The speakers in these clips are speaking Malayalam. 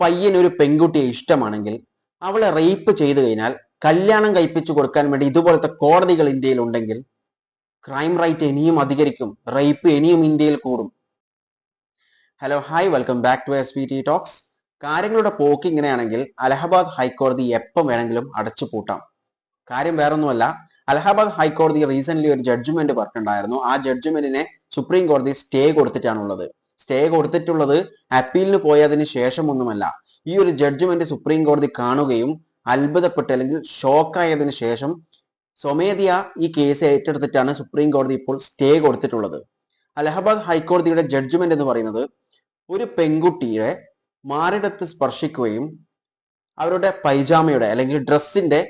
പയ്യൻ ഒരു പെൺകുട്ടിയെ ഇഷ്ടമാണെങ്കിൽ അവളെ റേപ്പ് ചെയ്തു കഴിഞ്ഞാൽ കല്യാണം കഴിപ്പിച്ചു കൊടുക്കാൻ വേണ്ടി ഇതുപോലത്തെ കോടതികൾ ഇന്ത്യയിൽ ഉണ്ടെങ്കിൽ ക്രൈം റൈറ്റ് ഇനിയും അധികരിക്കും റേപ്പ് ഇനിയും ഇന്ത്യയിൽ കൂടും. Hello hi welcome back to S V T talks കാര്യങ്ങളുടെ പോക്ക് ഇങ്ങനെയാണെങ്കിൽ അലഹബാദ് ഹൈക്കോടതി എപ്പം വേണമെങ്കിലും അടച്ചു പൂട്ടാം. കാര്യം വേറൊന്നുമല്ല അലഹബാദ് ഹൈക്കോടതി റീസെന്റ് ഒരു ജഡ്ജ്മെന്റ് പറഞ്ഞിട്ടുണ്ടായിരുന്നു. ആ ജഡ്ജ്മെന്റിനെ സുപ്രീം കോടതി സ്റ്റേ കൊടുത്തിട്ടാണുള്ളത്. സ്റ്റേ കൊടുത്തിട്ടുള്ളത് അപ്പീലിന് പോയതിന് ശേഷമൊന്നുമല്ല. ഈ ഒരു ജഡ്ജ്മെന്റ് സുപ്രീം കോടതി കാണുകയും അത്ഭുതപ്പെട്ട് അല്ലെങ്കിൽ ഷോക്കായതിനു ശേഷം സ്വമേധിയ ഈ കേസ് ഏറ്റെടുത്തിട്ടാണ് സുപ്രീം കോടതി ഇപ്പോൾ സ്റ്റേ കൊടുത്തിട്ടുള്ളത്. അലഹബാദ് ഹൈക്കോടതിയുടെ ജഡ്ജ്മെന്റ് എന്ന് പറയുന്നത് ഒരു പെൺകുട്ടിയെ മാറിടത്ത് സ്പർശിക്കുകയും അവരുടെ പൈജാമയുടെ അല്ലെങ്കിൽ ഡ്രസ്സിന്റെ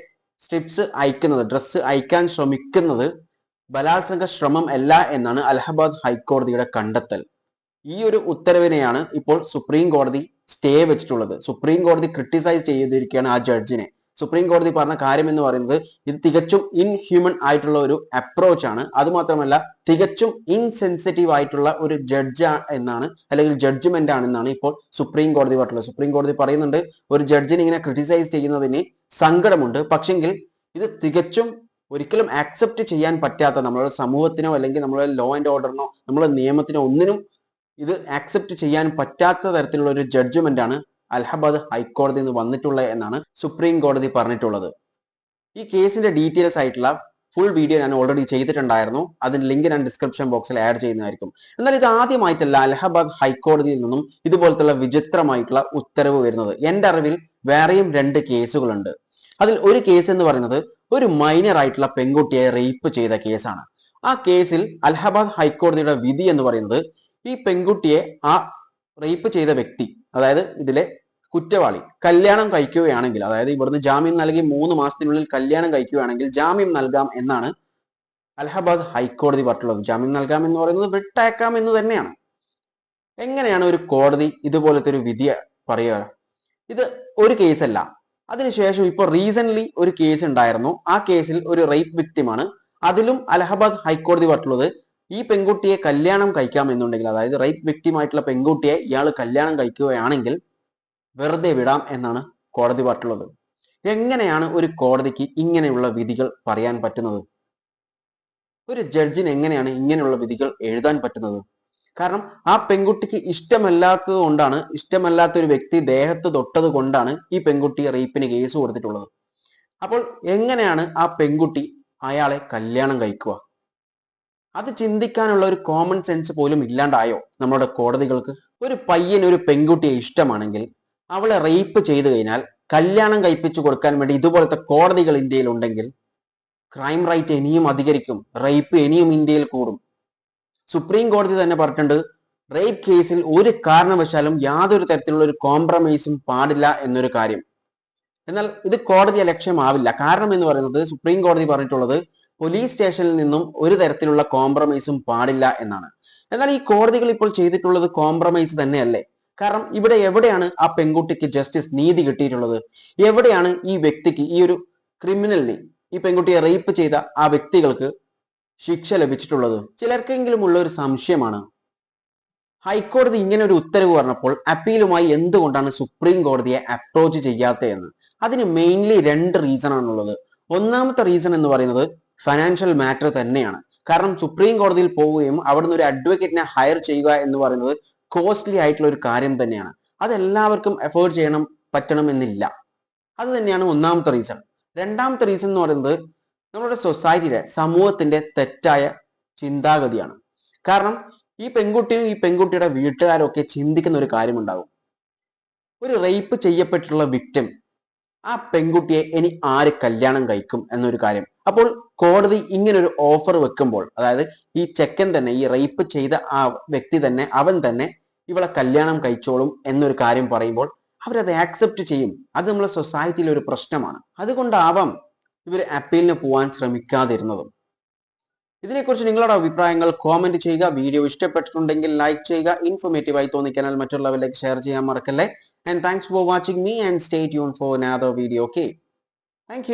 സ്ട്രിപ്സ് അയക്കുന്നത് ഡ്രസ്സ് അയക്കാൻ ശ്രമിക്കുന്നത് ബലാത്സംഗ ശ്രമം അല്ല എന്നാണ് അലഹബാദ് ഹൈക്കോടതിയുടെ കണ്ടെത്തൽ. ഈ ഒരു ഉത്തരവിനെയാണ് ഇപ്പോൾ സുപ്രീം കോടതി സ്റ്റേ വെച്ചിട്ടുള്ളത്. സുപ്രീം കോടതി ക്രിട്ടിസൈസ് ചെയ്തിരിക്കുകയാണ് ആ ജഡ്ജിനെ സുപ്രീം കോടതി പറഞ്ഞ കാര്യം എന്ന് പറയുന്നത് ഇത് തികച്ചും ഇൻഹ്യൂമൻ ആയിട്ടുള്ള ഒരു അപ്രോച്ച് ആണ്. അതുമാത്രമല്ല തികച്ചും ഇൻസെൻസിറ്റീവ് ആയിട്ടുള്ള ഒരു ജഡ്ജ് എന്നാണ് അല്ലെങ്കിൽ ജഡ്ജ്മെന്റ് ആണെന്നാണ് ഇപ്പോൾ സുപ്രീം കോടതി പറഞ്ഞിട്ടുള്ളത്. സുപ്രീം കോടതി പറയുന്നുണ്ട് ഒരു ജഡ്ജിനെ ഇങ്ങനെ ക്രിട്ടിസൈസ് ചെയ്യുന്നതിന് സങ്കടമുണ്ട്. പക്ഷെങ്കിൽ ഇത് തികച്ചും ഒരിക്കലും ആക്സെപ്റ്റ് ചെയ്യാൻ പറ്റാത്ത നമ്മളുടെ സമൂഹത്തിനോ അല്ലെങ്കിൽ നമ്മുടെ ലോ ആൻഡ് ഓർഡറിനോ നമ്മുടെ നിയമത്തിനോ ഒന്നിനും ഇത് ആക്സെപ്റ്റ് ചെയ്യാൻ പറ്റാത്ത തരത്തിലുള്ള ഒരു ജഡ്ജ്മെന്റ് ആണ് അലഹബാദ് ഹൈക്കോടതി നിന്ന് വന്നിട്ടുള്ളത് എന്നാണ് സുപ്രീം കോടതി പറഞ്ഞിട്ടുള്ളത്. ഈ കേസിന്റെ ഡീറ്റെയിൽസ് ആയിട്ടുള്ള ഫുൾ വീഡിയോ ഞാൻ ഓൾറെഡി ചെയ്തിട്ടുണ്ടായിരുന്നു. അതിന്റെ ലിങ്ക് ഞാൻ ഡിസ്ക്രിപ്ഷൻ ബോക്സിൽ ആഡ് ചെയ്യുന്നതായിരിക്കും. എന്നാൽ ഇത് ആദ്യമായിട്ടല്ല അലഹബാദ് ഹൈക്കോടതിയിൽ നിന്നും ഇതുപോലത്തുള്ള വിചിത്രമായിട്ടുള്ള ഉത്തരവ് വരുന്നത്. എന്റെ അറിവിൽ വേറെയും രണ്ട് കേസുകളുണ്ട്. അതിൽ ഒരു കേസ് എന്ന് പറയുന്നത് ഒരു മൈനർ ആയിട്ടുള്ള പെൺകുട്ടിയെ റേപ്പ് ചെയ്ത കേസാണ് ആ കേസിൽ അലഹബാദ് ഹൈക്കോടതിയുടെ വിധി എന്ന് പറയുന്നത് ഈ പെൺകുട്ടിയെ ആ റേപ്പ് ചെയ്ത വ്യക്തി അതായത് ഇതിലെ കുറ്റവാളി കല്യാണം കഴിക്കുകയാണെങ്കിൽ അതായത് ഇവിടുന്ന് ജാമ്യം നൽകി മൂന്ന് മാസത്തിനുള്ളിൽ കല്യാണം കഴിക്കുകയാണെങ്കിൽ ജാമ്യം നൽകാം എന്നാണ് അലഹബാദ് ഹൈക്കോടതി പറഞ്ഞിട്ടുള്ളത്. ജാമ്യം നൽകാം എന്ന് പറയുന്നത് വിട്ടയക്കാം എന്ന് തന്നെയാണ്. എങ്ങനെയാണ് ഒരു കോടതി ഇതുപോലത്തെ ഒരു വിധി പറയുക? ഇത് ഒരു കേസല്ല. അതിനുശേഷം ഇപ്പോൾ റീസെന്റ് ഒരു കേസ് ഉണ്ടായിരുന്നു. ആ കേസിൽ ഒരു റേപ്പ് വിക്ടിമാണ് അതിലും അലഹബാദ് ഹൈക്കോടതി പറഞ്ഞിട്ടുള്ളത് ഈ പെൺകുട്ടിയെ കല്യാണം കഴിക്കാം എന്നുണ്ടെങ്കിൽ അതായത് റേപ്പ് വിക്ടിം ആയിട്ടുള്ള പെൺകുട്ടിയെ ഇയാൾ കല്യാണം കഴിക്കുകയാണെങ്കിൽ വെറുതെ വിടാം എന്നാണ് കോടതി പറഞ്ഞിട്ടുള്ളത്. എങ്ങനെയാണ് ഒരു കോടതിക്ക് ഇങ്ങനെയുള്ള വിധികൾ പറയാൻ പറ്റുന്നത്? ഒരു ജഡ്ജിന് എങ്ങനെയാണ് ഇങ്ങനെയുള്ള വിധികൾ എഴുതാൻ പറ്റുന്നത്? കാരണം ആ പെൺകുട്ടിക്ക് ഇഷ്ടമല്ലാത്തത് കൊണ്ടാണ് ഇഷ്ടമല്ലാത്ത ഒരു വ്യക്തി ദേഹത്ത് തൊട്ടത് കൊണ്ടാണ് ഈ പെൺകുട്ടി റേപ്പിന് കേസ് കൊടുത്തിട്ടുള്ളത്. അപ്പോൾ എങ്ങനെയാണ് ആ പെൺകുട്ടി അയാളെ കല്യാണം കഴിക്കുക? അത് ചിന്തിക്കാനുള്ള ഒരു കോമൺ സെൻസ് പോലും ഇല്ലാണ്ടായോ നമ്മുടെ കോടതികൾക്ക്? ഒരു പയ്യൻ ഒരു പെൺകുട്ടിയെ ഇഷ്ടമാണെങ്കിൽ അവളെ റേപ്പ് ചെയ്തു കഴിഞ്ഞാൽ കല്യാണം കഴിപ്പിച്ചു കൊടുക്കാൻ വേണ്ടി ഇതുപോലത്തെ കോടതികൾ ഇന്ത്യയിൽ ഉണ്ടെങ്കിൽ ക്രൈം റൈറ്റ് ഇനിയും അധികരിക്കും റേപ്പ് ഇനിയും ഇന്ത്യയിൽ കൂടും. സുപ്രീം കോടതി തന്നെ പറഞ്ഞിട്ടുണ്ട് റേപ്പ് കേസിൽ ഒരു കാരണവശാലും യാതൊരു തരത്തിലുള്ള ഒരു കോംപ്രമൈസും പാടില്ല എന്നൊരു കാര്യം. എന്നാൽ ഇത് കോടതി ലക്ഷ്യമാവില്ല. കാരണം എന്ന് പറയുന്നത് സുപ്രീം കോടതി പറഞ്ഞിട്ടുള്ളത് പോലീസ് സ്റ്റേഷനിൽ നിന്നും ഒരു തരത്തിലുള്ള കോംപ്രമൈസും പാടില്ല എന്നാണ്. എന്നാൽ ഈ കോടതികൾ ഇപ്പോൾ ചെയ്തിട്ടുള്ളത് കോംപ്രമൈസ് തന്നെയല്ലേ? കാരണം ഇവിടെ എവിടെയാണ് ആ പെൺകുട്ടിക്ക് ജസ്റ്റിസ് നീതി കിട്ടിയിട്ടുള്ളത്? എവിടെയാണ് ഈ വ്യക്തിക്ക് ഈ ഒരു ക്രിമിനലിന് ഈ പെൺകുട്ടിയെ റേപ്പ് ചെയ്ത ആ വ്യക്തികൾക്ക് ശിക്ഷ ലഭിച്ചിട്ടുള്ളത്? ചിലർക്കെങ്കിലും ഉള്ള ഒരു സംശയമാണ്. ഹൈക്കോടതി ഇങ്ങനെ ഒരു ഉത്തരവ് പറഞ്ഞപ്പോൾ അപ്പീലുമായി എന്തുകൊണ്ടാണ് സുപ്രീം കോടതിയെ അപ്രോച്ച് ചെയ്യാത്തതെന്ന്? അതിന് മെയിൻലി രണ്ട് റീസൺ ആണുള്ളത്. ഒന്നാമത്തെ റീസൺ എന്ന് പറയുന്നത് ഫൈനാൻഷ്യൽ മാറ്റർ തന്നെയാണ്. കാരണം സുപ്രീം കോടതിയിൽ പോവുകയും അവിടുന്ന് ഒരു അഡ്വക്കേറ്റിനെ ഹയർ ചെയ്യുക എന്ന് പറയുന്നത് കോസ്റ്റ്ലി ആയിട്ടുള്ള ഒരു കാര്യം തന്നെയാണ്. അത് എല്ലാവർക്കും എഫേർഡ് ചെയ്യണം പറ്റണമെന്നില്ല. അത് തന്നെയാണ് ഒന്നാമത്തെ റീസൺ രണ്ടാമത്തെ റീസൺ എന്ന് പറയുന്നത് നമ്മുടെ സൊസൈറ്റിയുടെ സമൂഹത്തിന്റെ തെറ്റായ ചിന്താഗതിയാണ്. കാരണം ഈ പെൺകുട്ടിയും ഈ പെൺകുട്ടിയുടെ വീട്ടുകാരും ഒക്കെ ചിന്തിക്കുന്ന ഒരു കാര്യമുണ്ടാകും. ഒരു റേപ്പ് ചെയ്യപ്പെട്ടിട്ടുള്ള വിക്ടിം ആ പെൺകുട്ടിയെ ഇനി ആര് കല്യാണം കഴിക്കും എന്നൊരു കാര്യം. അപ്പോൾ കോടതി ഇങ്ങനെ ഒരു ഓഫർ വെക്കുമ്പോൾ അതായത് ഈ ചെക്കൻ തന്നെ ഈ റേപ്പ് ചെയ്ത ആ വ്യക്തി തന്നെ അവൻ തന്നെ ഇവളെ കല്യാണം കഴിച്ചോളും എന്നൊരു കാര്യം പറയുമ്പോൾ അവരത് ആക്സെപ്റ്റ് ചെയ്യും. അത് നമ്മളെ സൊസൈറ്റിയിലെ ഒരു പ്രശ്നമാണ്. അതുകൊണ്ടാവാം ഇവർ അപ്പീലിന് പോകാൻ ശ്രമിക്കാതിരുന്നതും. ഇതിനെക്കുറിച്ച് നിങ്ങളുടെ അഭിപ്രായങ്ങൾ കോമന്റ് ചെയ്യുക. വീഡിയോ ഇഷ്ടപ്പെട്ടിട്ടുണ്ടെങ്കിൽ ലൈക്ക് ചെയ്യുക. ഇൻഫോർമേറ്റീവ് ആയി തോന്നിക്കാനാൽ മറ്റുള്ളവരിലേക്ക് ഷെയർ ചെയ്യാൻ മറക്കല്ലേ. And thanks for watching me and stay tune for another video okay thank